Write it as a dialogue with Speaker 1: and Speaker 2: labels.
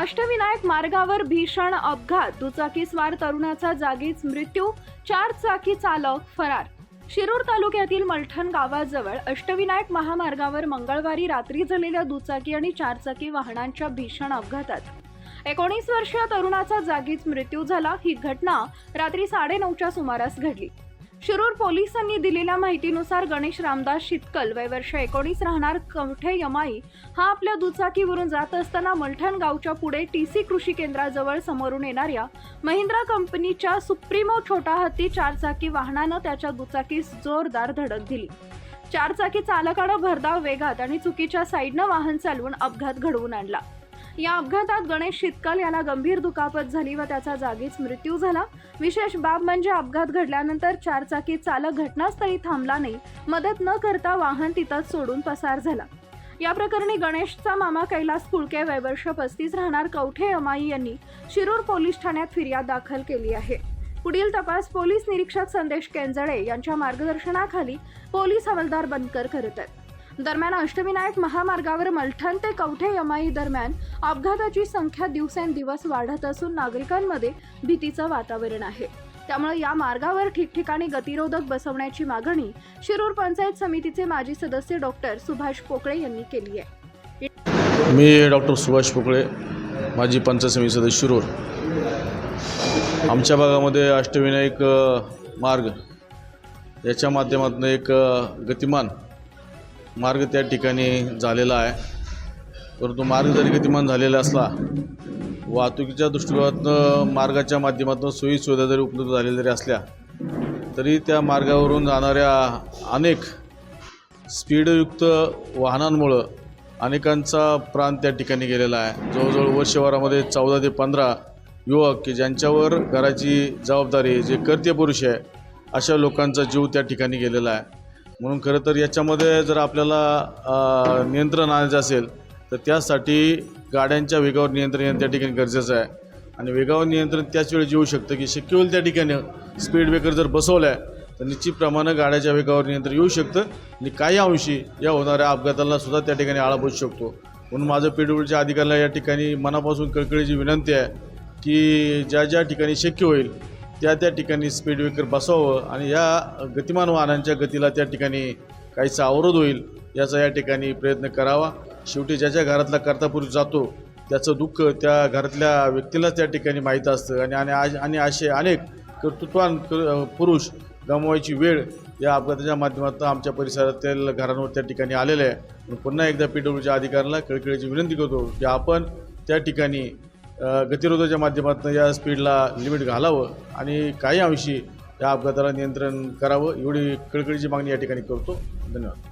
Speaker 1: अष्टविनायक मार्गावर भीषण अपघात. दुचाकीस्वार तरुणाचा जागीच मृत्यू चार चाकी चालक फरार. शिरूर तालुक्यातील मलठण गावाजवळ अष्टविनायक महामार्गावर मंगळवारी रात्री झालेल्या दुचाकी आणि चारचाकी वाहनांच्या भीषण अपघातात. एकोणीस वर्षीय तरुणाचा जागीच मृत्यू झाला. ही घटना रात्री साडेनऊच्या सुमारास घडली. शिरूर पोलिसांनी दिलेल्या माहितीनुसार गणेश रामदास शितकल वय वर्ष एकोणीस राहणार कवठे यमाई हा आपल्या दुचाकीवरून जात असताना मलठण गावच्या पुढे टी सी कृषी केंद्राजवळ समोरून येणाऱ्या महिंद्रा कंपनीच्या सुप्रीमो छोटा हत्ती चारचाकी वाहनानं त्याच्या दुचाकीस जोरदार धडक दिली. चारचाकी चालकानं भरधाव वेगात आणि चुकीच्या साईडनं वाहन चालवून अपघात घडवून आणला. या अपघातात गणेश शितकल याला गंभीर दुखापत झाली व त्याचा जागीच मृत्यू झाला. विशेष बाब म्हणजे अपघात घडल्यानंतर चारचाकी चालक घटनास्थळी थांबला नाही. मदत न करता वाहन तिथंच सोडून पसार झाला. या प्रकरणी गणेशचा मामा कैलास कुळके वयवर्ष पस्तीस राहणार कवठे अमाई यांनी शिरूर पोलीस ठाण्यात फिर्याद दाखल केली आहे. पुढील तपास पोलीस निरीक्षक संदेश केंजळे यांच्या मार्गदर्शनाखाली पोलीस हवालदार बनकर करत आहेत. दरम्यान अष्टविनायक महामार्गावर मलठण ते कवठे यमाई दरम्यान अपघाताची संख्या दिवसेंदिवस वाढत असून नागरिकांमध्ये भीतीचं वातावरण आहे. त्यामुळे या मार्गावर ठिकठिकाणी गतिरोधक बसवण्याची मागणी शिरूर पंचायत समितीचे माजी सदस्य डॉक्टर सुभाष पोकळे यांनी केली आहे.
Speaker 2: मी डॉक्टर सुभाष पोकळे माजी पंचायत समिती सदस्य शिरूर. आमच्या भागामध्ये अष्टविनायक मार्ग याच्या माध्यमातून एक गतिमान मार्ग त्या ठिकाणी झालेला आहे. परंतु मार्ग जरी गतिमान झालेला असला वाहतुकीच्या दृष्टिकोनातून मार्गाच्या माध्यमातून सोयीसुविधा जरी उपलब्ध झालेल्या जरी असल्या तरी त्या मार्गावरून जाणाऱ्या अनेक स्पीडयुक्त वाहनांमुळं अनेकांचा प्राण त्या ठिकाणी गेलेला आहे. जवळजवळ वर्षभरामध्ये चौदा ते पंधरा युवक की ज्यांच्यावर घराची जबाबदारी जे कर्त्य पुरुष आहे अशा लोकांचा जीव त्या ठिकाणी गेलेला आहे. म्हणून खरं तर याच्यामध्ये जर आपल्याला नियंत्रण आणायचं असेल तर त्यासाठी गाड्यांच्या वेगावर नियंत्रण येणं त्या ठिकाणी गरजेचं आहे. आणि वेगावर नियंत्रण त्याच वेळी येऊ शकतं की शक्य होईल त्या ठिकाणी स्पीड ब्रेकर जर बसवला आहे तर निश्चितप्रमाणे गाड्याच्या वेगावर नियंत्रण येऊ शकतं. आणि काही अंशी या होणाऱ्या अपघाताला सुद्धा त्या ठिकाणी आळा बसू शकतो. म्हणून माझं पीडब्ल्यूच्या अधिकाऱ्याला या ठिकाणी मनापासून कळकळीची विनंती आहे की ज्या ज्या ठिकाणी शक्य होईल त्या त्या ठिकाणी स्पीड ब्रेकर बसवावं आणि या गतिमान वाहनांच्या गतीला त्या ठिकाणी काहीसा अवरोध होईल याचा या ठिकाणी प्रयत्न करावा. शेवटी ज्याच्या घरातला कर्तापूर जातो त्याचं दुःख त्या घरातल्या व्यक्तीलाच त्या ठिकाणी माहीत असतं आणि आणि आज आणि असे अनेक कर्तृत्वान पुरुष गमवायची वेळ या अपघाताच्या माध्यमातून आमच्या परिसरातील घरांवर त्या ठिकाणी आलेलं आहे. पुन्हा एकदा पी डब्ल्यूच्या अधिकाऱ्याला कळकळीची विनंती करतो की आपण त्या ठिकाणी गतिरोधाच्या माध्यमातून या स्पीडला लिमिट घालावं आणि काही अंशी या अपघाताला नियंत्रण करावं एवढी कळकळीची मागणी या ठिकाणी करतो. धन्यवाद.